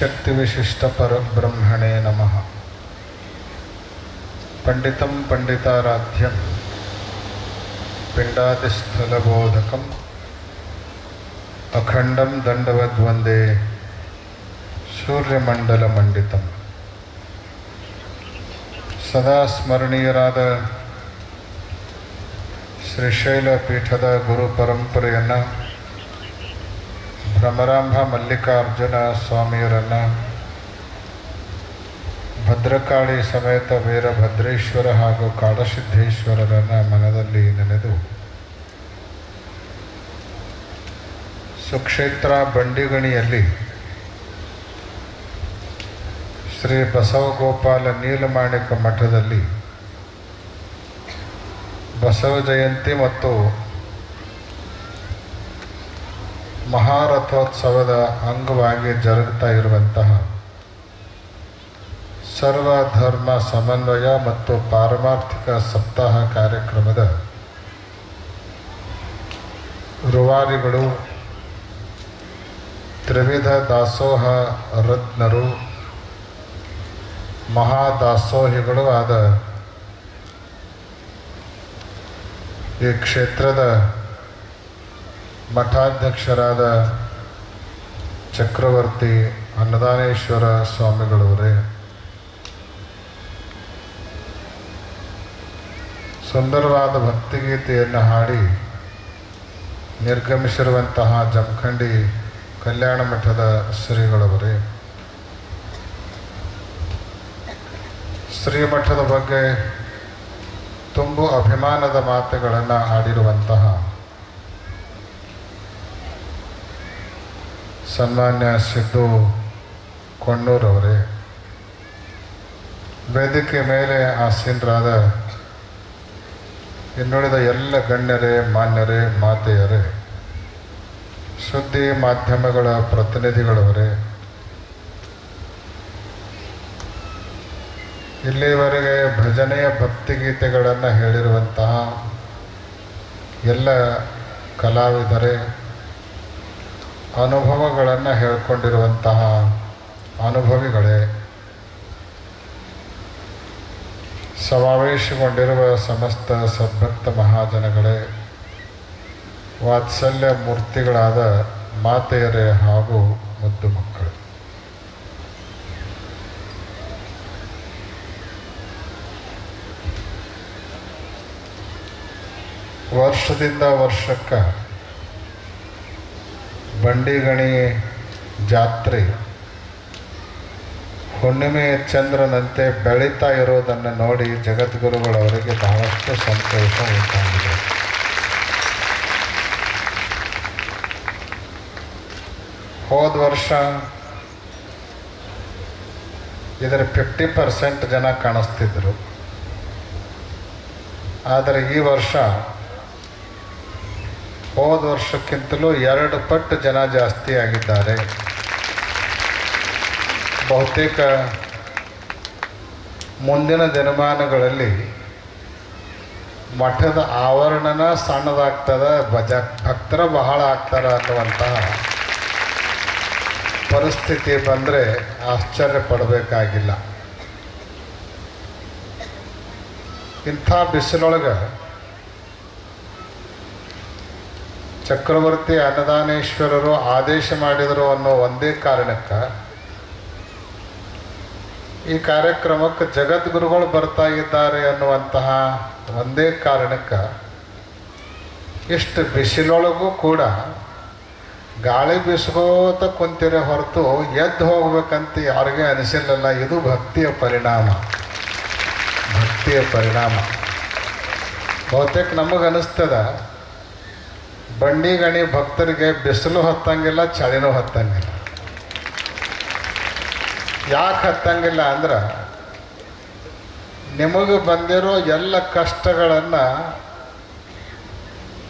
शक्तिविशिष्टपरब्रह्मणे नमः पण्डितं पण्डिताराध्यं पिण्डादिस्थलबोधकम् अखण्डं दण्डवद्वन्दे ಸೂರ್ಯಮಂಡಲಮಂಡಿತಂ ಸದಾ ಸ್ಮರಣೀಯರಾದ ಶ್ರೀಶೈಲ ಪೀಠದ ಗುರು ಮಲ್ಲಿಕಾರ್ಜುನ ಸ್ವಾಮಿಯರನ್ನು ಭದ್ರಕಾಳಿ ಸಮೇತ ವೀರಭದ್ರೇಶ್ವರ ಹಾಗೂ ಕಾಡಸಿದ್ದೇಶ್ವರರನ್ನು ಮನದಲ್ಲಿ ನೆನೆದು ಸುಕ್ಷೇತ್ರ ಬಂಡಿಗಣಿಯಲ್ಲಿ ಶ್ರೀ ಬಸವಗೋಪಾಲ ನೀಲಮಾಣಿಕ ಮಠದಲ್ಲಿ ಬಸವ ಜಯಂತಿ ಮತ್ತು ಮಹಾರಥೋತ್ಸವದ ಅಂಗವಾಗಿ ಜರುಗುತ್ತಾ ಇರುವಂತಹ ಸರ್ವಧರ್ಮ ಸಮನ್ವಯ ಮತ್ತು ಪಾರಮಾರ್ಥಿಕ ಸಪ್ತಾಹ ಕಾರ್ಯಕ್ರಮದ ರುವಾರಿಗಳು ತ್ರಿವಿಧ ದಾಸೋಹ ರತ್ನರು, ಮಹಾದಾಸೋಹಿಗಳು ಆದ ಈ ಕ್ಷೇತ್ರದ ಮಠಾಧ್ಯಕ್ಷರಾದ ಚಕ್ರವರ್ತಿ ಅನ್ನದಾನೇಶ್ವರ ಸ್ವಾಮಿಗಳವರೇ, ಸುಂದರವಾದ ಭಕ್ತಿಗೀತೆಯನ್ನು ಹಾಡಿ ನಿರ್ಗಮಿಸಿರುವಂತಹ ಜಮಖಂಡಿ ಕಲ್ಯಾಣ ಮಠದ ಶ್ರೀಗಳವರೇ, ಶ್ರೀಮಠದ ಬಗ್ಗೆ ತುಂಬು ಅಭಿಮಾನದ ಮಾತುಗಳನ್ನು ಆಡಿರುವಂತಹ ಸನ್ಮಾನ್ಯ ಸಿದ್ದು ಕೊಣ್ಣೂರವರೇ. ವೇದಿಕೆ ಮೇಲೆ ಆಸೀನರಾದ ಇನ್ನುಳಿದ ಎಲ್ಲ ಗಣ್ಯರೇ, ಮಾನ್ಯರೇ, ಮಾತೆಯರೇ, ಸುದ್ದಿ ಮಾಧ್ಯಮಗಳ ಪ್ರತಿನಿಧಿಗಳವರೇ, ಇಲ್ಲಿವರೆಗೆ ಭಜನೆಯ ಭಕ್ತಿಗೀತೆಗಳನ್ನು ಹೇಳಿರುವಂತಹ ಎಲ್ಲ ಕಲಾವಿದರೇ ಅನುಭವಗಳನ್ನು ಹೇಳಿಕೊಂಡಿರುವಂತಹ ಅನುಭವಿಗಳೇ, ಸಮಾವೇಶಗೊಂಡಿರುವ ಸಮಸ್ತ ಸದ್ಭಕ್ತ ಮಹಾಜನಗಳೇ, ವಾತ್ಸಲ್ಯ ಮೂರ್ತಿಗಳಾದ ಮಾತೆಯರೇ ಹಾಗೂ ಮುದ್ದು ಮಕ್ಕಳು. ವರ್ಷದಿಂದ ವರ್ಷಕ್ಕೆ ಬಂಡಿಗಣಿ ಜಾತ್ರೆ. ಹುಣ್ಣಿಮೆ ಚಂದ್ರನಂತೆ ಬೆಳೀತಾ ಇರೋದನ್ನು ನೋಡಿ ಜಗದ್ಗುರುಗಳವರಿಗೆ ಬಹಳಷ್ಟು ಸಂತೋಷ ಉಂಟಾಗಿದೆ. ಹೋದ ವರ್ಷ ಇದರ ಫಿಫ್ಟಿ ಪರ್ಸೆಂಟ್ ಜನ ಕಾಣಿಸ್ತಿದ್ರು. ಆದರೆ ಈ ವರ್ಷ ಹೋದ ವರ್ಷಕ್ಕಿಂತಲೂ ಎರಡು ಪಟ್ಟು ಜನ ಜಾಸ್ತಿ ಆಗಿದ್ದಾರೆ. ಬಹುತೇಕ ಮುಂದಿನ ದಿನಮಾನಗಳಲ್ಲಿ ಮಠದ ಆವರಣನ ಸಣ್ಣದಾಗ್ತದ, ಭಜ ಭಕ್ತರ ಬಹಳ ಆಗ್ತಾರೆ ಅನ್ನುವಂತಹ ಪರಿಸ್ಥಿತಿ ಬಂದರೆ ಆಶ್ಚರ್ಯ ಪಡಬೇಕಾಗಿಲ್ಲ. ಇಂಥ ಬಿಸಿಲೊಳಗೆ ಚಕ್ರವರ್ತಿ ಅನ್ನದಾನೇಶ್ವರರು ಆದೇಶ ಮಾಡಿದರು ಅನ್ನೋ ಒಂದೇ ಕಾರಣಕ್ಕೆ ಈ ಕಾರ್ಯಕ್ರಮಕ್ಕೆ ಜಗದ್ಗುರುಗಳು ಬರ್ತಾ ಇದ್ದಾರೆ ಅನ್ನುವಂತಹ ಒಂದೇ ಕಾರಣಕ್ಕೆ ಇಷ್ಟು ಬಿಸಿಲೊಳಗೂ ಕೂಡ ಗಾಳಿ ಬೀಸ್ಕೋತ ಕುಂತಿರೋ ಹೊರತು ಎದ್ದು ಹೋಗ್ಬೇಕಂತ ಯಾರಿಗೆ ಅನಿಸಿಲ್ಲಲ್ಲ. ಇದು ಭಕ್ತಿಯ ಪರಿಣಾಮ. ಭಕ್ತಿಯ ಪರಿಣಾಮ. ಬಹುತೇಕ ನಮಗೆ ಅನಿಸ್ತದ ಬಂಡಿ ಗಣಿ ಭಕ್ತರಿಗೆ ಬಿಸಿಲು ಹತ್ತಂಗಿಲ್ಲ, ಚಳಿನೂ ಹತ್ತಂಗಿಲ್ಲ. ಯಾಕೆ ಹತ್ತಂಗಿಲ್ಲ ಅಂದ್ರೆ, ನಿಮಗೆ ಬಂದಿರೋ ಎಲ್ಲ ಕಷ್ಟಗಳನ್ನು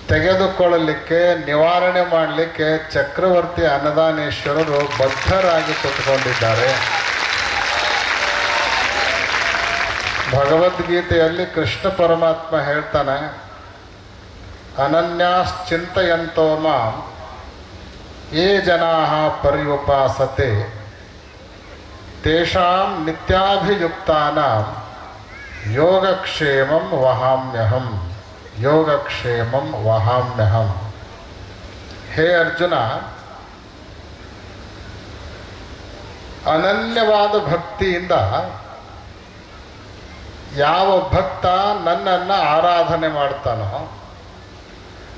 ತೆಗೆದುಕೊಳ್ಳಲಿಕ್ಕೆ, ನಿವಾರಣೆ ಮಾಡಲಿಕ್ಕೆ ಚಕ್ರವರ್ತಿ ಅನ್ನದಾನೇಶ್ವರರು ಬದ್ಧರಾಗಿ ಕುತ್ಕೊಂಡಿದ್ದಾರೆ. ಭಗವದ್ಗೀತೆಯಲ್ಲಿ ಕೃಷ್ಣ ಪರಮಾತ್ಮ ಹೇಳ್ತಾನೆ ಅನನ್ಯಾಶ್ಚಿಂತಯಂತೋ ಮಾಂ ಯೇ ಜನಾ ಪರ್ಯುಪಾಸತೆ ತೇಷಾಂ ನಿತ್ಯಾಭಿಯುಕ್ತಾನಾಂ ಯೋಗಕ್ಷೇಮಂ ವಹಾಮ್ಯಹಂ ಯೋಗಕ್ಷೇಮಂ ವಹಾಮ್ಯಹಂ ಹೇ ಅರ್ಜುನ ಅನನ್ಯವಾದ ಭಕ್ತಿಯಿಂದ ಯಾವ ಭಕ್ತ ನನ್ನನ್ನು ಆರಾಧನೆ ಮಾಡ್ತಾನೋ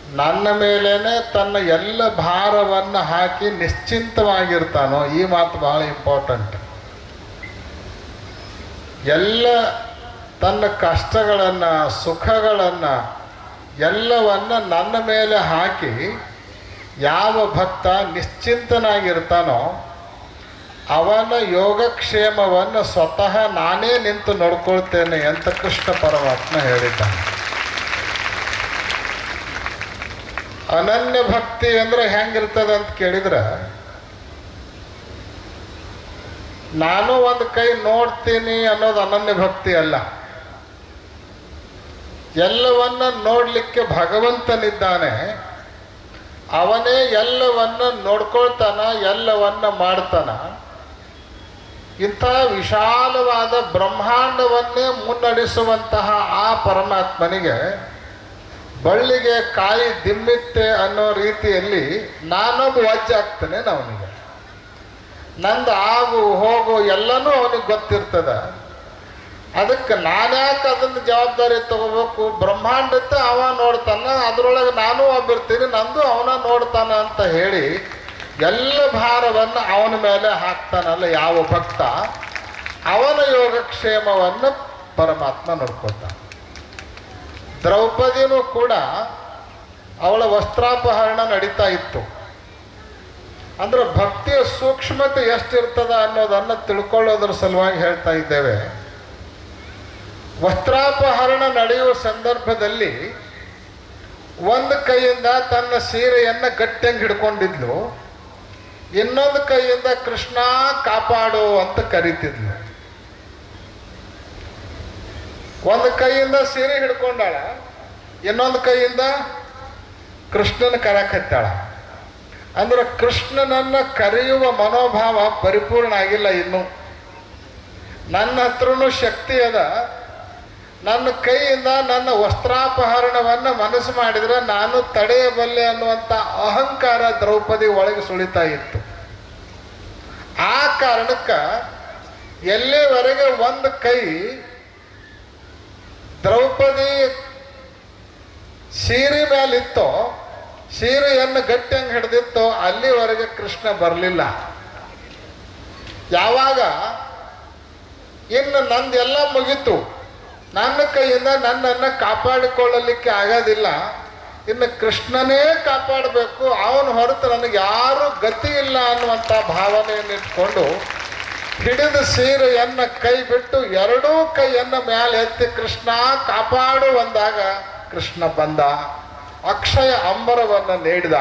ನನ್ನ ಮೇಲೇ ತನ್ನ ಎಲ್ಲ ಭಾರವನ್ನು ಹಾಕಿ ನಿಶ್ಚಿಂತವಾಗಿರ್ತಾನೋ, ಈ ಮಾತು ಬಹಳ ಇಂಪಾರ್ಟೆಂಟ್ ಎಲ್ಲ ತನ್ನ ಕಷ್ಟಗಳನ್ನು, ಸುಖಗಳನ್ನು ಎಲ್ಲವನ್ನ ನನ್ನ ಮೇಲೆ ಹಾಕಿ ಯಾವ ಭಕ್ತ ನಿಶ್ಚಿಂತನಾಗಿರ್ತಾನೋ, ಅವನ ಯೋಗಕ್ಷೇಮವನ್ನು ಸ್ವತಃ ನಾನೇ ನಿಂತು ನೋಡ್ಕೊಳ್ತೇನೆ ಅಂತ ಕೃಷ್ಣ ಪರಮಾತ್ಮ ಹೇಳಿದ್ದಾನೆ. ಅನನ್ಯ ಭಕ್ತಿ ಅಂದ್ರೆ ಹೆಂಗಿರ್ತದ ಅಂತ ಕೇಳಿದ್ರೆ? ನಾನು ಒಂದು ಕೈ ನೋಡ್ತೀನಿ ಅನ್ನೋದು ಅನನ್ಯ ಭಕ್ತಿ ಅಲ್ಲ. ಎಲ್ಲವನ್ನ ನೋಡಲಿಕ್ಕೆ ಭಗವಂತನಿದ್ದಾನೆ. ಅವನೇ ಎಲ್ಲವನ್ನ ನೋಡ್ಕೊಳ್ತಾನ, ಎಲ್ಲವನ್ನ ಮಾಡ್ತಾನ. ಇಂಥ ವಿಶಾಲವಾದ ಬ್ರಹ್ಮಾಂಡವನ್ನೇ ಮುನ್ನಡೆಸುವಂತಹ ಆ ಪರಮಾತ್ಮನಿಗೆ ಬಳ್ಳಿಗೆ ಕಾಯಿ ದಿಮ್ಮಿತ್ತೆ ಅನ್ನೋ ರೀತಿಯಲ್ಲಿ ನಾನೊಬ್ಬ ವಜ್ಜೆ ಆಗ್ತಾನೆ ಅವನಿಗೆ ನಂದು ಆಗು ಹೋಗು ಎಲ್ಲನೂ ಅವನಿಗೆ ಗೊತ್ತಿರ್ತದ. ಅದಕ್ಕೆ ನಾನ್ಯಾಕೆ ಅದನ್ನು ಜವಾಬ್ದಾರಿ ತಗೋಬೇಕು? ಬ್ರಹ್ಮಾಂಡಕ್ಕೆ ಅವ ನೋಡ್ತಾನ, ಅದ್ರೊಳಗೆ ನಾನು ಒಬ್ಬಿರ್ತೀನಿ, ನಂದು ಅವನ ನೋಡ್ತಾನ ಅಂತ ಹೇಳಿ ಎಲ್ಲ ಭಾರವನ್ನು ಅವನ ಮೇಲೆ ಹಾಕ್ತಾನಲ್ಲ ಯಾವ ಭಕ್ತ? ಅವನ ಯೋಗಕ್ಷೇಮವನ್ನು ಪರಮಾತ್ಮ ನೋಡ್ಕೊತಾನೆ ದ್ರೌಪದಿನೂ ಕೂಡ ಅವಳ ವಸ್ತ್ರಾಪಹರಣ ನಡೀತಾ ಇತ್ತು. ಅಂದ್ರೆ ಭಕ್ತಿಯ ಸೂಕ್ಷ್ಮತೆ ಎಷ್ಟಿರ್ತದ ಅನ್ನೋದನ್ನು ತಿಳ್ಕೊಳ್ಳೋದ್ರ ಸಲುವಾಗಿ ಹೇಳ್ತಾ ಇದ್ದೇವೆ. ವಸ್ತ್ರಾಪಹರಣ ನಡೆಯುವ ಸಂದರ್ಭದಲ್ಲಿ ಒಂದು ಕೈಯಿಂದ ತನ್ನ ಸೀರೆಯನ್ನು ಗಟ್ಟಿಯಂಗೆ ಹಿಡ್ಕೊಂಡಿದ್ಲು. ಇನ್ನೊಂದು ಕೈಯಿಂದ ಕೃಷ್ಣ ಕಾಪಾಡು ಅಂತ ಕರಿತಿದ್ಲು. ಒಂದು ಕೈಯಿಂದ ಸೀರೆ ಹಿಡ್ಕೊಂಡಾಳ, ಇನ್ನೊಂದು ಕೈಯಿಂದ ಕೃಷ್ಣನ ಕರಕತ್ತಾಳ. ಅಂದ್ರೆ ಕೃಷ್ಣನನ್ನ ಕರೆಯುವ ಮನೋಭಾವ ಪರಿಪೂರ್ಣ ಆಗಿಲ್ಲ ಇನ್ನು. ನನ್ನ ಹತ್ರನು ಶಕ್ತಿ ಅದ. ನನ್ನ ಕೈಯಿಂದ ನನ್ನ ವಸ್ತ್ರಾಪಹರಣವನ್ನು ಮನಸ್ಸು ಮಾಡಿದ್ರೆ ನಾನು ತಡೆಯಬಲ್ಲೆ ಅನ್ನುವಂಥ ಅಹಂಕಾರ ದ್ರೌಪದಿ ಒಳಗೆ ಸುಳಿತಾ ಇತ್ತು. ಆ ಕಾರಣಕ್ಕೆ ಎಲ್ಲಿವರೆಗೆ ಒಂದು ಕೈ ದ್ರೌಪದಿ ಸೀರೆ ಮೇಲಿತ್ತೋ ಸೀರೆಯನ್ನು ಗಟ್ಟಿಯಂಗೆ ಹಿಡಿದಿತ್ತೋ, ಅಲ್ಲಿವರೆಗೆ ಕೃಷ್ಣ ಬರಲಿಲ್ಲ. ಯಾವಾಗ? ಇನ್ನು ನಂದೆಲ್ಲ ಮುಗೀತು. ನನ್ನ ಕೈಯಿಂದ ನನ್ನನ್ನು ಕಾಪಾಡಿಕೊಳ್ಳಲಿಕ್ಕೆ ಆಗೋದಿಲ್ಲ. ಇನ್ನು ಕೃಷ್ಣನೇ ಕಾಪಾಡಬೇಕು. ಅವನು ಹೊರತು ನನಗೆ ಯಾರೂ ಗತಿ ಇಲ್ಲ ಅನ್ನುವಂಥ ಭಾವನೆಯನ್ನು ಇಟ್ಕೊಂಡು ಹಿಡಿದ ಸೀರೆಯನ್ನು ಕೈ ಬಿಟ್ಟು ಎರಡೂ ಕೈಯನ್ನ ಮೇಲೆ ಎತ್ತಿ ಕೃಷ್ಣ ಕಾಪಾಡು ಬಂದಾಗ ಕೃಷ್ಣ ಬಂದ. ಅಕ್ಷಯ ಅಂಬರವನ್ನು ನೀಡಿದ.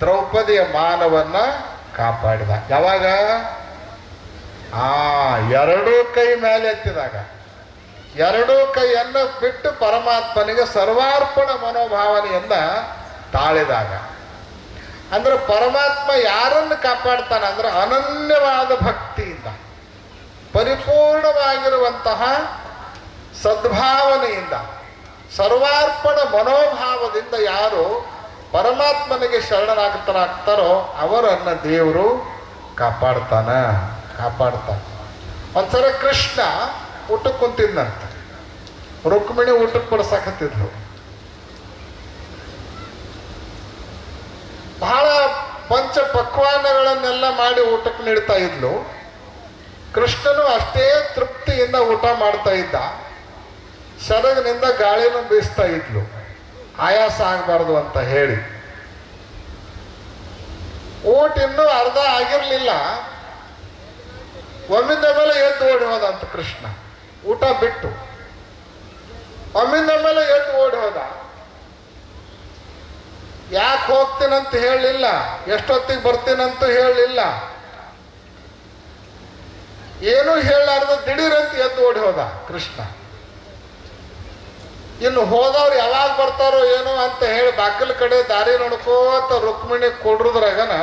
ದ್ರೌಪದಿಯ ಮಾನವನ್ನ ಕಾಪಾಡಿದ. ಯಾವಾಗ? ಆ ಎರಡೂ ಕೈ ಮೇಲೆ ಎತ್ತಿದಾಗ. ಎರಡೂ ಕೈಯನ್ನು ಬಿಟ್ಟು ಪರಮಾತ್ಮನಿಗೆ ಸರ್ವಾರ್ಪಣ ಮನೋಭಾವನೆಯನ್ನ ತಾಳಿದಾಗ. ಅಂದ್ರೆ ಪರಮಾತ್ಮ ಯಾರನ್ನು ಕಾಪಾಡ್ತಾನೆ ಅಂದ್ರೆ ಅನನ್ಯವಾದ ಭಕ್ತಿಯಿಂದ ಪರಿಪೂರ್ಣವಾಗಿರುವಂತಹ ಸದ್ಭಾವನೆಯಿಂದ, ಸರ್ವಾರ್ಪಣ ಮನೋಭಾವದಿಂದ ಯಾರು ಪರಮಾತ್ಮನಿಗೆ ಶರಣರಾಗ್ತಾರಾಗ್ತಾರೋ ಅವರನ್ನ ದೇವರು ಕಾಪಾಡ್ತಾನ ಕಾಪಾಡ್ತಾನ. ಒಂದ್ಸಲ ಕೃಷ್ಣ ಊಟಕ್ಕೆ ಕುಂತಿದ್ದಂತೆ ರುಕ್ಮಿಣಿ ಊಟಕ್ಕೆ ಕೊಡ್ಸಾಕತ್ತಿದ್ರು ಬಹಳ ಪಂಚ ಪಕ್ವಾನಗಳನ್ನೆಲ್ಲ ಮಾಡಿ ಊಟಕ್ಕೆ ನೀಡ್ತಾ ಇದ್ಲು. ಕೃಷ್ಣನು ಅಷ್ಟೇ ತೃಪ್ತಿಯಿಂದ ಊಟ ಮಾಡ್ತಾ ಇದ್ದ. ಸೆರಗಿನಿಂದ ಗಾಳಿನ ಬೀಸ್ತಾ ಇದ್ಲು. ಆಯಾಸ ಆಗಬಾರ್ದು ಅಂತ ಹೇಳಿ. ಊಟ ಇನ್ನೂ ಅರ್ಧ ಆಗಿರಲಿಲ್ಲ. ಒಮ್ಮಿಂದ ಮೇಲೆ ಎದ್ದು ಓಡಿ ಹೋದಂತ ಕೃಷ್ಣ. ಊಟ ಬಿಟ್ಟು. ಒಮ್ಮಿಂದ ಮೇಲೆ ಎದ್ದು ಓಡಿ ಹೋದ. ಯಾಕೆ ಹೋಗ್ತೀನಂತ ಹೇಳಲಿಲ್ಲ ಎಷ್ಟೊತ್ತಿಗೆ ಬರ್ತೀನಂತೂ ಹೇಳಲಿಲ್ಲ ಏನೂ ಹೇಳಲಾರ್ದು ದಿಢೀರಂತ ಎದ್ದು ಓಡಿ ಹೋದ ಕೃಷ್ಣ. ಇನ್ನು ಹೋದವ್ರು ಯಾವಾಗ ಬರ್ತಾರೋ ಏನೋ ಅಂತ ಹೇಳಿ ಬಾಗಿಲ ಕಡೆ ದಾರಿ ನೋಡ್ಕೋತ ರುಕ್ಮಿಣಿ ಕೊಡ್ರದ್ರಾಗನ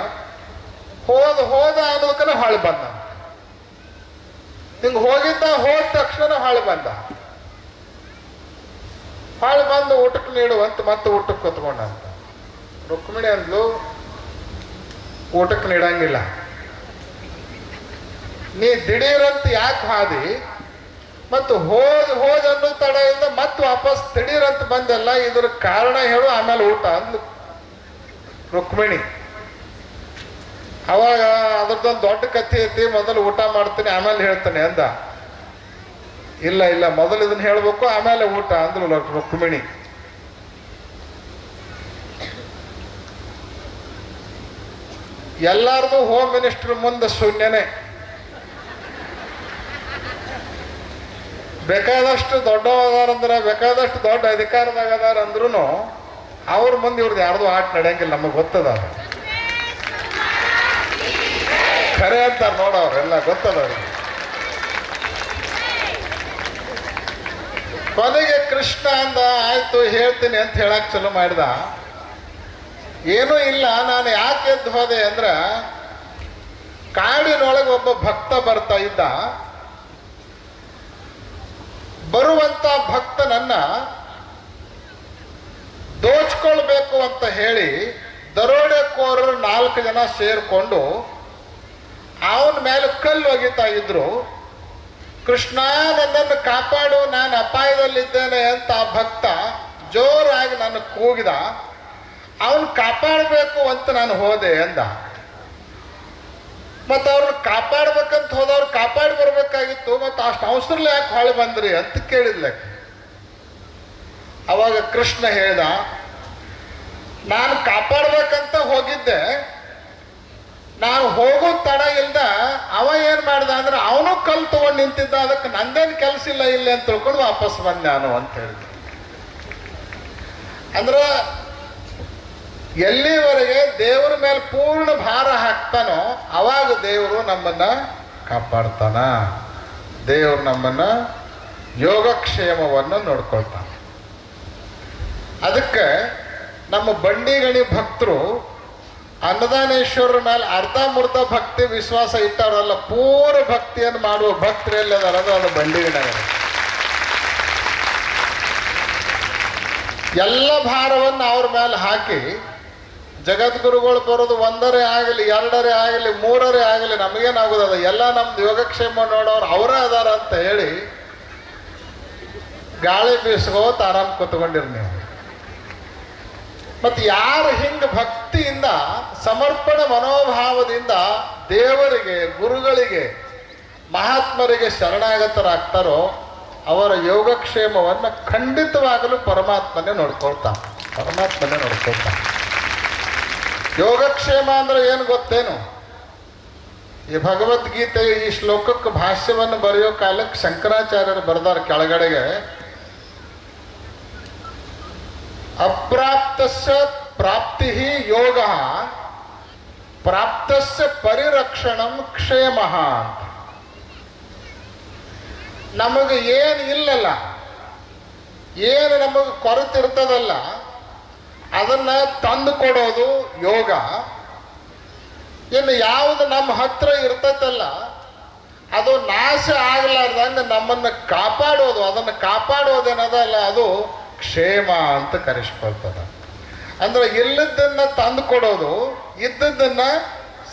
ಹೋದ ಹೋದ ಅನ್ನೋದಕ್ಕನ ಹಾಳು ಬಂದ. ಹಿಂಗೆ ಹೋಗಿದ್ದ ಹೋದ ತಕ್ಷಣ ಹಾಳು ಬಂದ. ಹಾಳು ಬಂದು ಊಟಕ್ಕೆ ನೀಡುವಂತ ಮತ್ತೆ ಊಟಕ್ಕೆ ಕೂತ್ಕೊಂಡಂತ. ರುಕ್ಮಿಣಿ ಅಂದ್ಲು, ಊಟಕ್ಕೆ ನೀಡಂಗಿಲ್ಲ. ನೀ ದಿಢೀರಂತ ಯಾಕೆ ಹಾದಿ? ಮತ್ತು ಹೋದ್ ಹೋದ್ ಅನ್ನೋ ತಡೆಯಿಂದ ಮತ್ತೆ ವಾಪಸ್ ದಿಢೀರಂತ ಬಂದಲ್ಲ ಇದ್ರ ಕಾರಣ ಹೇಳು, ಆಮೇಲೆ ಊಟ ಅಂದ್ಲು. ರುಕ್ಮಿಣಿ, ಅವಾಗ ಅದ್ರದ್ದೊಂದು ದೊಡ್ಡ ಕಥೆ ಐತಿ, ಮೊದಲು ಊಟ ಮಾಡ್ತೀನಿ, ಆಮೇಲೆ ಹೇಳ್ತಾನೆ ಅಂದ. ಇಲ್ಲ ಇಲ್ಲ, ಮೊದಲು ಇದನ್ನ ಹೇಳ್ಬೇಕು, ಆಮೇಲೆ ಊಟ ಅಂದ್ರು ರುಕ್ಮಿಣಿ. ಎಲ್ಲಾರ್ದು ಹೋಮ್ ಮಿನಿಸ್ಟರ್ ಮುಂದೆ ಶೂನ್ಯನೇ. ಬೇಕಾದಷ್ಟು ದೊಡ್ಡವಾದಾರಂದ್ರೆ, ಬೇಕಾದಷ್ಟು ದೊಡ್ಡ ಅಧಿಕಾರದಾಗ ಅದಾರ ಅಂದ್ರೂ ಅವ್ರ ಮುಂದೆ ಇವ್ರದ್ದು ಯಾರ್ದು ಆಟ ನಡೆಯಂಗಿಲ್ಲ, ನಮಗೆ ಗೊತ್ತದ ಖರೆ ಅಂತಾರೆ ನೋಡವ್ರೆಲ್ಲ ಗೊತ್ತದ ಕೊನೆಗೆ ಕೃಷ್ಣ ಅಂದ, ಆಯ್ತು, ಹೇಳ್ತೀನಿ ಅಂತ ಹೇಳಕ್ ಚಲೋ ಮಾಡಿದ. ಏನೂ ಇಲ್ಲ, ನಾನು ಯಾಕೆ ಎದ್ದು ಹೋದೆ? ಅಂದ್ರ, ಕಾಡಿನೊಳಗೆ ಒಬ್ಬ ಭಕ್ತ ಬರ್ತಾ ಇದ್ದ. ಬರುವಂತ ಭಕ್ತನನ್ನ ದೋಚ್ಕೊಳ್ಬೇಕು ಅಂತ ಹೇಳಿ ದರೋಡೆಕೋರರು ನಾಲ್ಕು ಜನ ಸೇರಿಕೊಂಡು ಅವನ ಮೇಲೆ ಕಲ್ಲು ಒಗಿತಾ ಇದ್ರು. ಕೃಷ್ಣ, ನನ್ನನ್ನು ಕಾಪಾಡು, ನಾನು ಅಪಾಯದಲ್ಲಿದ್ದೇನೆ ಅಂತ ಆ ಭಕ್ತ ಜೋರಾಗಿ ನನ್ನ ಕೂಗಿದ. ಅವನು ಕಾಪಾಡಬೇಕು ಅಂತ ನಾನು ಹೋದೆ ಅಂದ. ಮತ್ತು ಅವ್ರನ್ನ ಕಾಪಾಡ್ಬೇಕಂತ ಹೋದವ್ರು ಕಾಪಾಡಿ ಬರ್ಬೇಕಾಗಿತ್ತು, ಮತ್ತು ಅಷ್ಟು ಅವಸರಲ್ಲ ಯಾಕೆ ಹೊಳೆ ಬಂದ್ರಿ ಅಂತ ಕೇಳಿದ್ಲೆ. ಅವಾಗ ಕೃಷ್ಣ ಹೇಳ್ದ, ನಾನು ಕಾಪಾಡ್ಬೇಕಂತ ಹೋಗಿದ್ದೆ. ನಾನು ಹೋಗೋ ತಡ ಇಲ್ದ ಅವ ಏನ್ ಮಾಡ್ದ ಅಂದ್ರೆ ಅವನು ಕಲ್ ತಗೊಂಡು ನಿಂತಿದ್ದ ಅದಕ್ಕೆ ನಂದೇನು ಕೆಲಸ ಇಲ್ಲ ಇಲ್ಲಿ ಅಂತ ತಿಳ್ಕೊಂಡು ವಾಪಸ್ ಬಂದೆ ನಾನು ಅಂತ ಹೇಳಿದ್ರು ಅಂದ್ರೆ ಎಲ್ಲಿವರೆಗೆ ದೇವರ ಮೇಲೆ ಪೂರ್ಣ ಭಾರ ಹಾಕ್ತಾನೋ ಅವಾಗ ದೇವರು ನಮ್ಮನ್ನ ಕಾಪಾಡ್ತಾನ. ದೇವರು ನಮ್ಮನ್ನ ಯೋಗಕ್ಷೇಮವನ್ನು ನೋಡ್ಕೊಳ್ತಾನೆ. ಅದಕ್ಕೆ ನಮ್ಮ ಬಂಡಿಗಣಿ ಭಕ್ತರು ಅನ್ನದಾನೇಶ್ವರರ ಮೇಲೆ ಅರ್ಧ ಭಕ್ತಿ ವಿಶ್ವಾಸ ಇಟ್ಟವರಲ್ಲ ಪೂರ ಭಕ್ತಿಯನ್ನು ಮಾಡುವ ಭಕ್ತರು ಎಲ್ಲಿ ಅಂದ್ರೆ ಅದು ಬಂಡಿಗಣಿ. ಎಲ್ಲ ಭಾರವನ್ನು ಅವ್ರ ಮೇಲೆ ಹಾಕಿ ಜಗದ್ಗುರುಗಳು ಬರೋದು ಒಂದರೇ ಆಗಲಿ, ಎರಡರೇ ಆಗಲಿ, ಮೂರರೇ ಆಗಲಿ ನಮಗೇನಾಗೋದದ? ಎಲ್ಲ ನಮ್ದು ಯೋಗಕ್ಷೇಮ ನೋಡೋರು ಅವರೇ ಅದಾರ ಅಂತ ಹೇಳಿ ಗಾಳಿ ಬೀಸ್ಕೋತ ಆರಾಮ್ ಕೂತ್ಕೊಂಡಿರಿ ನೀವು. ಮತ್ತು ಯಾರು ಹಿಂಗ ಭಕ್ತಿಯಿಂದ, ಸಮರ್ಪಣ ಮನೋಭಾವದಿಂದ ದೇವರಿಗೆ, ಗುರುಗಳಿಗೆ, ಮಹಾತ್ಮರಿಗೆ ಶರಣಾಗತರಾಗ್ತಾರೋ ಅವರ ಯೋಗಕ್ಷೇಮವನ್ನು ಖಂಡಿತವಾಗಲು ಪರಮಾತ್ಮನೇ ನೋಡ್ಕೊಳ್ತಾನೆ. ಪರಮಾತ್ಮನೇ ನೋಡ್ಕೊಳ್ತಾನೆ. ಯೋಗಕ್ಷೇಮ ಅಂದ್ರೆ ಏನು ಗೊತ್ತೇನು? ಈ ಭಗವದ್ಗೀತೆ ಈ ಶ್ಲೋಕಕ್ಕೆ ಭಾಷ್ಯವನ್ನು ಬರೆಯೋ ಕಾಲಕ್ಕೆ ಶಂಕರಾಚಾರ್ಯರು ಬರೆದಾರ ಕೆಳಗಡೆಗೆ. ಅಪ್ರಾಪ್ತಸ್ಯ ಪ್ರಾಪ್ತಿ ಯೋಗ, ಪ್ರಾಪ್ತಸ್ಯ ಪರಿರಕ್ಷಣಂ ಕ್ಷೇಮ ಅಂತ. ನಮಗೆ ಏನು ಇಲ್ಲಲ್ಲ, ಏನು ನಮಗೆ ಕೊರತಿರ್ತದಲ್ಲ ಅದನ್ನ ತಂದು ಕೊಡೋದು ಯೋಗ. ಇನ್ನು ಯಾವುದು ನಮ್ಮ ಹತ್ರ ಇರ್ತೈತಲ್ಲ, ಅದು ನಾಶ ಆಗ್ಲಾರ್ದಂಗೆ ನಮ್ಮನ್ನು ಕಾಪಾಡೋದು, ಅದನ್ನು ಕಾಪಾಡೋದೇನದಲ್ಲ, ಅದು ಕ್ಷೇಮ ಅಂತ ಕರೆಸ್ಕೊಳ್ತದ. ಅಂದ್ರೆ ಇಲ್ಲದನ್ನ ತಂದು ಕೊಡೋದು ಇದ್ದದ್ದನ್ನು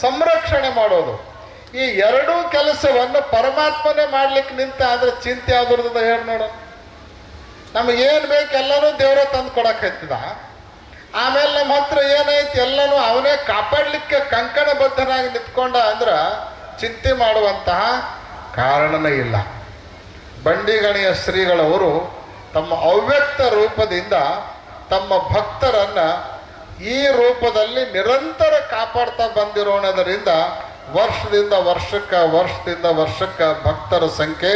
ಸಂರಕ್ಷಣೆ ಮಾಡೋದು. ಈ ಎರಡೂ ಕೆಲಸವನ್ನು ಪರಮಾತ್ಮನೇ ಮಾಡ್ಲಿಕ್ಕೆ ನಿಂತ ಅಂದ್ರೆ ಚಿಂತೆ ಆದ್ರದ ಹೇಳಿ ನೋಡ. ನಮಗೆ ಏನು ಬೇಕು ಎಲ್ಲರೂ ದೇವರೇ ತಂದು ಕೊಡಕತ್ತಿದ ಆಮೇಲೆ ನಮ್ಮ ಹತ್ರ ಏನೈತಿ, ಎಲ್ಲನೂ ಅವನೇ ಕಾಪಾಡಲಿಕ್ಕೆ ಕಂಕಣಬದ್ಧನಾಗಿ ನಿಂತ್ಕೊಂಡ ಅಂದ್ರ ಚಿಂತೆ ಮಾಡುವಂತಹ ಕಾರಣನೇ ಇಲ್ಲ. ಬಂಡಿಗಣಿಯ ಶ್ರೀಗಳವರು ತಮ್ಮ ಅವ್ಯಕ್ತ ರೂಪದಿಂದ ತಮ್ಮ ಭಕ್ತರನ್ನ ಈ ರೂಪದಲ್ಲಿ ನಿರಂತರ ಕಾಪಾಡ್ತಾ ಬಂದಿರೋಣದರಿಂದ ವರ್ಷದಿಂದ ವರ್ಷಕ್ಕೆ ವರ್ಷದಿಂದ ವರ್ಷಕ್ಕೆ ಭಕ್ತರ ಸಂಖ್ಯೆ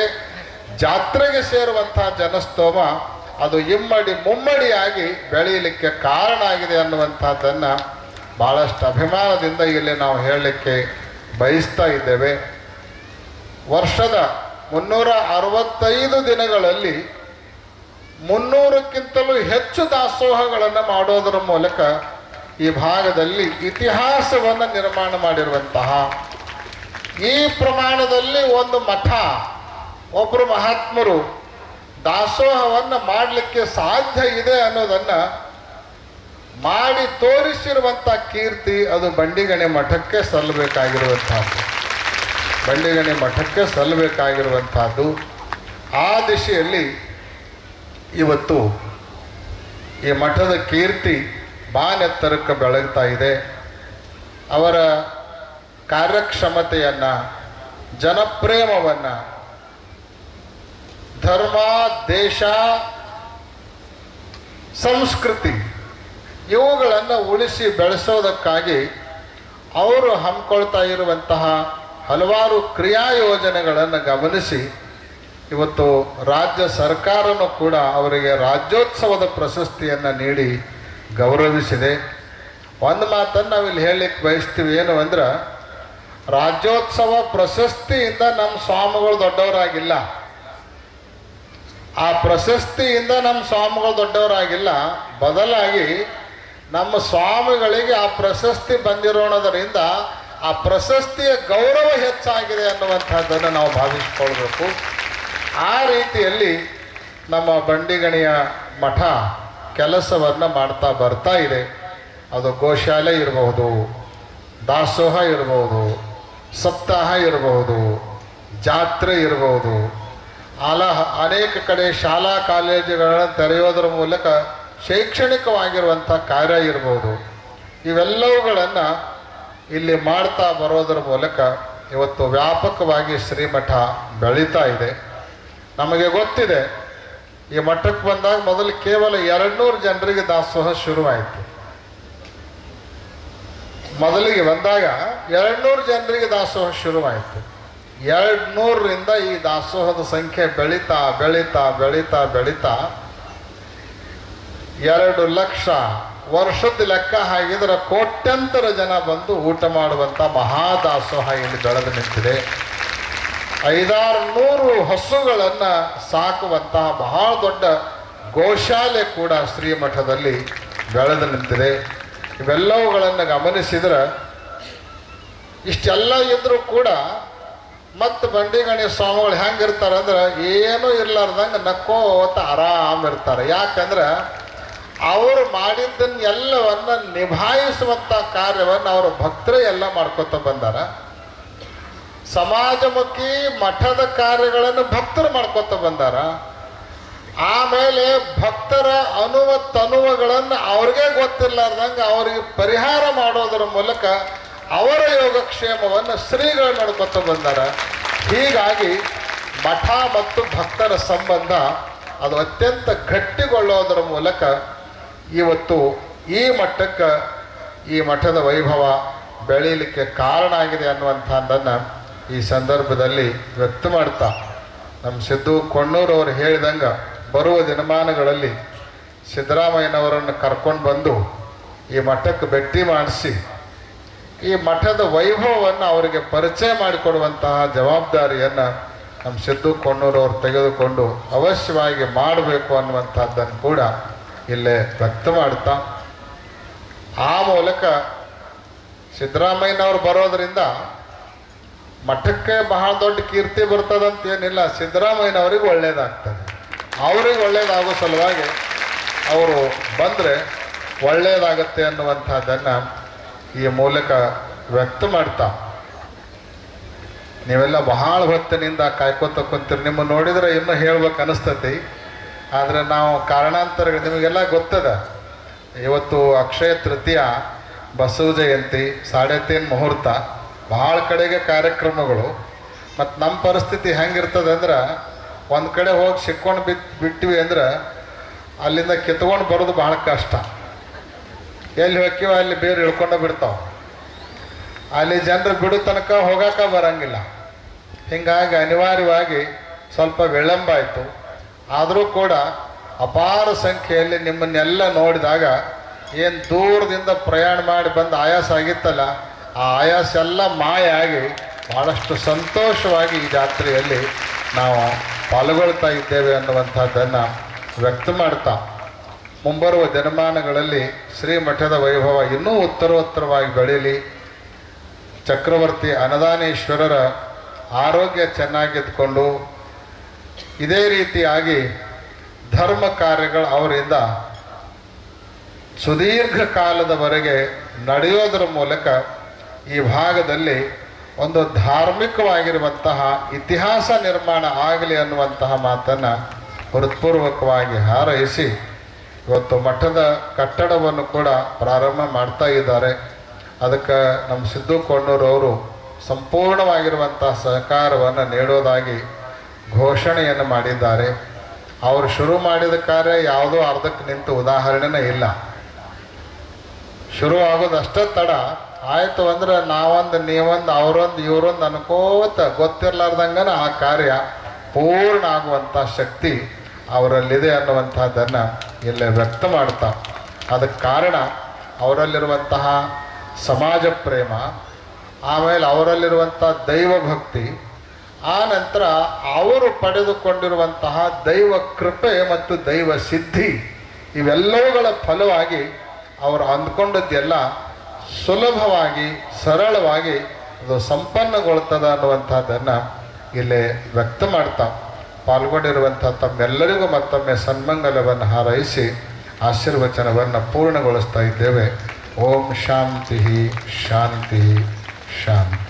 ಜಾತ್ರೆಗೆ ಸೇರುವಂತಹ ಜನಸ್ತೋಮ ಅದು ಇಮ್ಮಡಿ ಮುಮ್ಮಡಿಯಾಗಿ ಬೆಳೆಯಲಿಕ್ಕೆ ಕಾರಣ ಆಗಿದೆ ಅನ್ನುವಂಥದ್ದನ್ನು ಬಹಳಷ್ಟು ಅಭಿಮಾನದಿಂದ ಇಲ್ಲಿ ನಾವು ಹೇಳಲಿಕ್ಕೆ ಬಯಸ್ತಾ ಇದ್ದೇವೆ. ವರ್ಷದ ಮುನ್ನೂರ ಅರವತ್ತೈದು ದಿನಗಳಲ್ಲಿ ಮುನ್ನೂರಕ್ಕಿಂತಲೂ ಹೆಚ್ಚು ದಾಸೋಹಗಳನ್ನು ಮಾಡೋದರ ಮೂಲಕ ಈ ಭಾಗದಲ್ಲಿ ಇತಿಹಾಸವನ್ನು ನಿರ್ಮಾಣ ಮಾಡಿರುವಂತಹ ಈ ಪ್ರಮಾಣದಲ್ಲಿ ಒಂದು ಮಠ. ಒಬ್ಬರು ಮಹಾತ್ಮರು ದಾಸೋಹವನ್ನು ಮಾಡಲಿಕ್ಕೆ ಸಾಧ್ಯ ಇದೆ ಅನ್ನೋದನ್ನ ಮಾಡಿ ತೋರಿಸಿರುವಂಥ ಕೀರ್ತಿ ಅದು ಬಂಡಿಗಣೆ ಮಠಕ್ಕೆ ಸಲ್ಲಬೇಕಾಗಿರುವಂಥದ್ದು. ಬಂಡಿಗಣೆ ಮಠಕ್ಕೆ ಸಲ್ಲಬೇಕಾಗಿರುವಂಥದ್ದು. ಆ ದಿಶೆಯಲ್ಲಿ ಇವತ್ತು ಈ ಮಠದ ಕೀರ್ತಿ ಬಾನೆತ್ತರಕ್ಕೆ ಬೆಳಗ್ತಾ ಇದೆ. ಅವರ ಕಾರ್ಯಕ್ಷಮತೆಯನ್ನು, ಜನಪ್ರೇಮವನ್ನು ಧರ್ಮ, ದೇಶ, ಸಂಸ್ಕೃತಿ ಇವುಗಳನ್ನು ಉಳಿಸಿ ಬೆಳೆಸೋದಕ್ಕಾಗಿ ಅವರು ಹಮ್ಮಿಕೊಳ್ತಾ ಇರುವಂತಹ ಹಲವಾರು ಕ್ರಿಯಾ ಯೋಜನೆಗಳನ್ನು ಗಮನಿಸಿ ಇವತ್ತು ರಾಜ್ಯ ಸರ್ಕಾರನೂ ಕೂಡ ಅವರಿಗೆ ರಾಜ್ಯೋತ್ಸವದ ಪ್ರಶಸ್ತಿಯನ್ನು ನೀಡಿ ಗೌರವಿಸಿದೆ. ಒಂದು ಮಾತನ್ನು ನಾವಿಲ್ಲಿ ಹೇಳಲಿಕ್ಕೆ ಬಯಸ್ತೀವಿ ಏನು ಅಂದ್ರೆ, ರಾಜ್ಯೋತ್ಸವ ಪ್ರಶಸ್ತಿಯಿಂದ ನಮ್ಮ ಸ್ವಾಮಿಗಳು ದೊಡ್ಡವರಾಗಿಲ್ಲ. ಆ ಪ್ರಶಸ್ತಿಯಿಂದ ನಮ್ಮ ಸ್ವಾಮಿಗಳು ದೊಡ್ಡವರಾಗಿಲ್ಲ, ಬದಲಾಗಿ ನಮ್ಮ ಸ್ವಾಮಿಗಳಿಗೆ ಆ ಪ್ರಶಸ್ತಿ ಬಂದಿರೋಣದರಿಂದ ಆ ಪ್ರಶಸ್ತಿಯ ಗೌರವ ಹೆಚ್ಚಾಗಿದೆ ಅನ್ನುವಂಥದ್ದನ್ನು ನಾವು ಭಾವಿಸ್ಕೊಳ್ಬೇಕು. ಆ ರೀತಿಯಲ್ಲಿ ನಮ್ಮ ಬಂಡಿಗಣಿಯ ಮಠ ಕೆಲಸವನ್ನು ಮಾಡ್ತಾ ಬರ್ತಾ ಇದೆ. ಅದು ಗೋಶಾಲೆ ಇರಬಹುದು, ದಾಸೋಹ ಇರಬಹುದು, ಸಪ್ತಾಹ ಇರಬಹುದು, ಜಾತ್ರೆ ಇರಬಹುದು ಅಲ ಅನೇಕ ಕಡೆ ಶಾಲಾ ಕಾಲೇಜುಗಳನ್ನು ತೆರೆಯೋದ್ರ ಮೂಲಕ ಶೈಕ್ಷಣಿಕವಾಗಿರುವಂಥ ಕಾರ್ಯ ಇರ್ಬೋದು. ಇವೆಲ್ಲವುಗಳನ್ನು ಇಲ್ಲಿ ಮಾಡ್ತಾ ಬರೋದರ ಮೂಲಕ ಇವತ್ತು ವ್ಯಾಪಕವಾಗಿ ಶ್ರೀಮಠ ಬೆಳೀತಾ ಇದೆ. ನಮಗೆ ಗೊತ್ತಿದೆ, ಈ ಮಠಕ್ಕೆ ಬಂದಾಗ ಮೊದಲು ಕೇವಲ ಎರಡ್ನೂರು ಜನರಿಗೆ ದಾಸೋಹ ಶುರುವಾಯಿತು. ಮೊದಲಿಗೆ ಬಂದಾಗ ಎರಡ್ನೂರು ಜನರಿಗೆ ದಾಸೋಹ ಶುರುವಾಯಿತು. ಎರಡು ನೂರರಿಂದ ಈ ದಾಸೋಹದ ಸಂಖ್ಯೆ ಬೆಳೀತಾ ಬೆಳೀತಾ ಬೆಳೀತಾ ಬೆಳೀತಾ ಎರಡು ಲಕ್ಷ ವರ್ಷದ ಲೆಕ್ಕ ಹಾಕಿದ್ರೆ ಕೋಟ್ಯಂತರ ಜನ ಬಂದು ಊಟ ಮಾಡುವಂಥ ಮಹಾದಾಸೋಹ ಇಲ್ಲಿ ಬೆಳೆದು ನಿಂತಿದೆ. ಐದಾರು ನೂರು ಹಸುಗಳನ್ನು ಸಾಕುವಂತಹ ಬಹಳ ದೊಡ್ಡ ಗೋಶಾಲೆ ಕೂಡ ಶ್ರೀಮಠದಲ್ಲಿ ಬೆಳೆದು ನಿಂತಿದೆ. ಇವೆಲ್ಲವುಗಳನ್ನು ಗಮನಿಸಿದ್ರೆ ಇಷ್ಟೆಲ್ಲ ಇದ್ರೂ ಕೂಡ ಮತ್ತು ಬಂಡಿಗಣಿ ಸ್ವಾಮಿಗಳು ಹೆಂಗಿರ್ತಾರೆ ಅಂದ್ರೆ ಏನೂ ಇರ್ಲಾರ್ದಂಗೆ ನಕ್ಕೋತ ಆರಾಮ್ ಇರ್ತಾರೆ. ಯಾಕಂದ್ರೆ ಅವರು ಮಾಡಿದ್ದನ್ನ ಎಲ್ಲವನ್ನ ನಿಭಾಯಿಸುವಂಥ ಕಾರ್ಯವನ್ನು ಅವರು ಭಕ್ತರೇ ಎಲ್ಲ ಮಾಡ್ಕೊತ ಬಂದಾರ. ಸಮಾಜಮುಖಿ ಮಠದ ಕಾರ್ಯಗಳನ್ನು ಭಕ್ತರು ಮಾಡ್ಕೊತ ಬಂದಾರ. ಆಮೇಲೆ ಭಕ್ತರ ಅನುವ ತನುವಗಳನ್ನು ಅವ್ರಿಗೆ ಗೊತ್ತಿರ್ಲಾರ್ದಂಗೆ ಅವರಿಗೆ ಪರಿಹಾರ ಮಾಡೋದರ ಮೂಲಕ ಅವರ ಯೋಗಕ್ಷೇಮವನ್ನು ಶ್ರೀಗಳು ನೋಡ್ಕೊತ ಬಂದಾರ. ಹೀಗಾಗಿ ಮಠ ಮತ್ತು ಭಕ್ತರ ಸಂಬಂಧ ಅದು ಅತ್ಯಂತ ಗಟ್ಟಿಗೊಳ್ಳೋದರ ಮೂಲಕ ಇವತ್ತು ಈ ಮಟ್ಟಕ್ಕೆ ಈ ಮಠದ ವೈಭವ ಬೆಳೀಲಿಕ್ಕೆ ಕಾರಣ ಆಗಿದೆ ಅನ್ನುವಂಥದ್ದನ್ನು ಈ ಸಂದರ್ಭದಲ್ಲಿ ವ್ಯಕ್ತ ಮಾಡ್ತಾ. ನಮ್ಮ ಸಿದ್ದು ಕೊಣ್ಣೂರವರು ಹೇಳಿದಂಗೆ ಬರುವ ದಿನಮಾನಗಳಲ್ಲಿ ಸಿದ್ದರಾಮಯ್ಯನವರನ್ನು ಕರ್ಕೊಂಡು ಬಂದು ಈ ಮಠಕ್ಕೆ ಭೇಟಿ ಮಾಡಿಸಿ ಈ ಮಠದ ವೈಭವವನ್ನು ಅವರಿಗೆ ಪರಿಚಯ ಮಾಡಿಕೊಡುವಂತಹ ಜವಾಬ್ದಾರಿಯನ್ನು ನಮ್ಮ ಸಿದ್ದು ಕೊಣ್ಣೂರವರು ತೆಗೆದುಕೊಂಡು ಅವಶ್ಯವಾಗಿ ಮಾಡಬೇಕು ಅನ್ನುವಂಥದ್ದನ್ನು ಕೂಡ ಇಲ್ಲೇ ವ್ಯಕ್ತ ಮಾಡ್ತಾ. ಆ ಮೂಲಕ ಸಿದ್ದರಾಮಯ್ಯನವರು ಬರೋದರಿಂದ ಮಠಕ್ಕೆ ಬಹಳ ದೊಡ್ಡ ಕೀರ್ತಿ ಬರ್ತದಂತ ಏನಿಲ್ಲ ಸಿದ್ದರಾಮಯ್ಯನವರಿಗೆ ಒಳ್ಳೇದಾಗ್ತದೆ. ಅವ್ರಿಗೆ ಒಳ್ಳೇದಾಗೋ ಸಲುವಾಗಿ ಅವರು ಬಂದರೆ ಒಳ್ಳೆಯದಾಗತ್ತೆ ಅನ್ನುವಂಥದ್ದನ್ನು ಈ ಮೂಲಕ ವ್ಯಕ್ತ ಮಾಡ್ತಾ. ನೀವೆಲ್ಲ ಬಹಳ ಹೊತ್ತಿನಿಂದ ಕಾಯ್ಕೋತ ಕುಂತೀರಿ. ನಿಮ್ಮ ನೋಡಿದ್ರೆ ಇನ್ನೂ ಹೇಳ್ಬೇಕು ಅನಿಸ್ತತಿ. ಆದರೆ ನಾವು ಕಾರಣಾಂತರ ನಿಮಗೆಲ್ಲ ಗೊತ್ತದ. ಇವತ್ತು ಅಕ್ಷಯ ತೃತೀಯ, ಬಸವ ಜಯಂತಿ ಸಾಡೆ ತೀನ್ ಮುಹೂರ್ತ ಭಾಳ ಕಡೆಗೆ ಕಾರ್ಯಕ್ರಮಗಳು. ಮತ್ತು ನಮ್ಮ ಪರಿಸ್ಥಿತಿ ಹೆಂಗಿರ್ತದೆ ಅಂದ್ರೆ, ಒಂದು ಕಡೆ ಹೋಗಿ ಸಿಕ್ಕೊಂಡು ಬಿತ್ ಬಿಟ್ವಿ ಅಂದ್ರೆ, ಅಲ್ಲಿಂದ ಕಿತ್ಕೊಂಡು ಬರೋದು ಭಾಳ ಕಷ್ಟ. ಎಲ್ಲಿ ಹೋಗ್ತೀವೋ ಅಲ್ಲಿ ಬೇರೆ ಇಳ್ಕೊಂಡು ಬಿಡ್ತಾವ. ಅಲ್ಲಿ ಜನರು ಬಿಡು ತನಕ ಹೋಗಾಕ ಬರಂಗಿಲ್ಲ. ಹೀಗಾಗಿ ಅನಿವಾರ್ಯವಾಗಿ ಸ್ವಲ್ಪ ವಿಳಂಬ ಆಯಿತು. ಆದರೂ ಕೂಡ ಅಪಾರ ಸಂಖ್ಯೆಯಲ್ಲಿ ನಿಮ್ಮನ್ನೆಲ್ಲ ನೋಡಿದಾಗ ಏನು ದೂರದಿಂದ ಪ್ರಯಾಣ ಮಾಡಿ ಬಂದು ಆಯಾಸ ಆಗಿತ್ತಲ್ಲ, ಆ ಆಯಾಸ ಎಲ್ಲ ಮಾಯ ಆಗಿ ಭಾಳಷ್ಟು ಸಂತೋಷವಾಗಿ ಈ ಜಾತ್ರೆಯಲ್ಲಿ ನಾವು ಪಾಲ್ಗೊಳ್ತಾ ಇದ್ದೇವೆ ಅನ್ನುವಂಥದ್ದನ್ನು ವ್ಯಕ್ತ ಮಾಡ್ತಾ ಮುಂಬರುವ ದಿನಮಾನಗಳಲ್ಲಿ ಶ್ರೀಮಠದ ವೈಭವ ಇನ್ನೂ ಉತ್ತರೋತ್ತರವಾಗಿ ಬೆಳೀಲಿ. ಚಕ್ರವರ್ತಿ ಅನದಾನೇಶ್ವರರ ಆರೋಗ್ಯ ಚೆನ್ನಾಗಿದ್ದುಕೊಂಡು ಇದೇ ರೀತಿಯಾಗಿ ಧರ್ಮ ಕಾರ್ಯಗಳು ಅವರಿಂದ ಸುದೀರ್ಘ ಕಾಲದವರೆಗೆ ನಡೆಯೋದರ ಮೂಲಕ ಈ ಭಾಗದಲ್ಲಿ ಒಂದು ಧಾರ್ಮಿಕವಾಗಿರುವಂತಹ ಇತಿಹಾಸ ನಿರ್ಮಾಣ ಆಗಲಿ ಅನ್ನುವಂತಹ ಮಾತನ್ನು ಹೃತ್ಪೂರ್ವಕವಾಗಿ ಹಾರೈಸಿ ಇವತ್ತು ಮಠದ ಕಟ್ಟಡವನ್ನು ಕೂಡ ಪ್ರಾರಂಭ ಮಾಡ್ತಾ ಇದ್ದಾರೆ. ಅದಕ್ಕೆ ನಮ್ಮ ಸಿದ್ದು ಕೊಣ್ಣೂರವರು ಸಂಪೂರ್ಣವಾಗಿರುವಂಥ ಸಹಕಾರವನ್ನು ನೀಡೋದಾಗಿ ಘೋಷಣೆಯನ್ನು ಮಾಡಿದ್ದಾರೆ. ಅವರು ಶುರು ಮಾಡಿದ ಕಾರ್ಯ ಯಾವುದೋ ಅರ್ಧಕ್ಕೆ ನಿಂತು ಉದಾಹರಣೆನೇ ಇಲ್ಲ. ಶುರು ಆಗೋದಷ್ಟೇ ತಡ. ಆಯಿತು ಅಂದ್ರೆ ನಾವೊಂದು, ನೀವೊಂದು, ಅವರೊಂದು, ಇವರೊಂದು ಅನ್ಕೋತ ಗೊತ್ತಿರ್ಲಾರ್ದಂಗನ ಆ ಕಾರ್ಯ ಪೂರ್ಣ ಆಗುವಂಥ ಶಕ್ತಿ ಅವರಲ್ಲಿದೆ ಅನ್ನುವಂಥದ್ದನ್ನು ಇಲ್ಲೇ ವ್ಯಕ್ತ ಮಾಡ್ತಾ. ಅದಕ್ಕೆ ಕಾರಣ ಅವರಲ್ಲಿರುವಂತಹ ಸಮಾಜ ಪ್ರೇಮ, ಆಮೇಲೆ ಅವರಲ್ಲಿರುವಂಥ ದೈವ ಭಕ್ತಿ, ಆ ನಂತರ ಅವರು ಪಡೆದುಕೊಂಡಿರುವಂತಹ ದೈವ ಕೃಪೆ ಮತ್ತು ದೈವ ಸಿದ್ಧಿ ಇವೆಲ್ಲವುಗಳ ಫಲವಾಗಿ ಅವರು ಅಂದ್ಕೊಂಡದ್ದೆಲ್ಲ ಸುಲಭವಾಗಿ, ಸರಳವಾಗಿ ಅದು ಸಂಪನ್ನಗೊಳ್ತದೆ ಅನ್ನುವಂಥದ್ದನ್ನು ಇಲ್ಲಿ ವ್ಯಕ್ತ ಮಾಡ್ತಾ. ಪಾಲ್ಗೊಂಡಿರುವಂಥ ತಮ್ಮೆಲ್ಲರಿಗೂ ಮತ್ತೊಮ್ಮೆ ಸನ್ಮಂಗಲವನ್ನು ಹಾರೈಸಿ ಆಶೀರ್ವಚನವನ್ನು ಪೂರ್ಣಗೊಳಿಸ್ತಾ ಇದ್ದೇವೆ. ಓಂ ಶಾಂತಿ ಶಾಂತಿ ಶಾಂತಿ.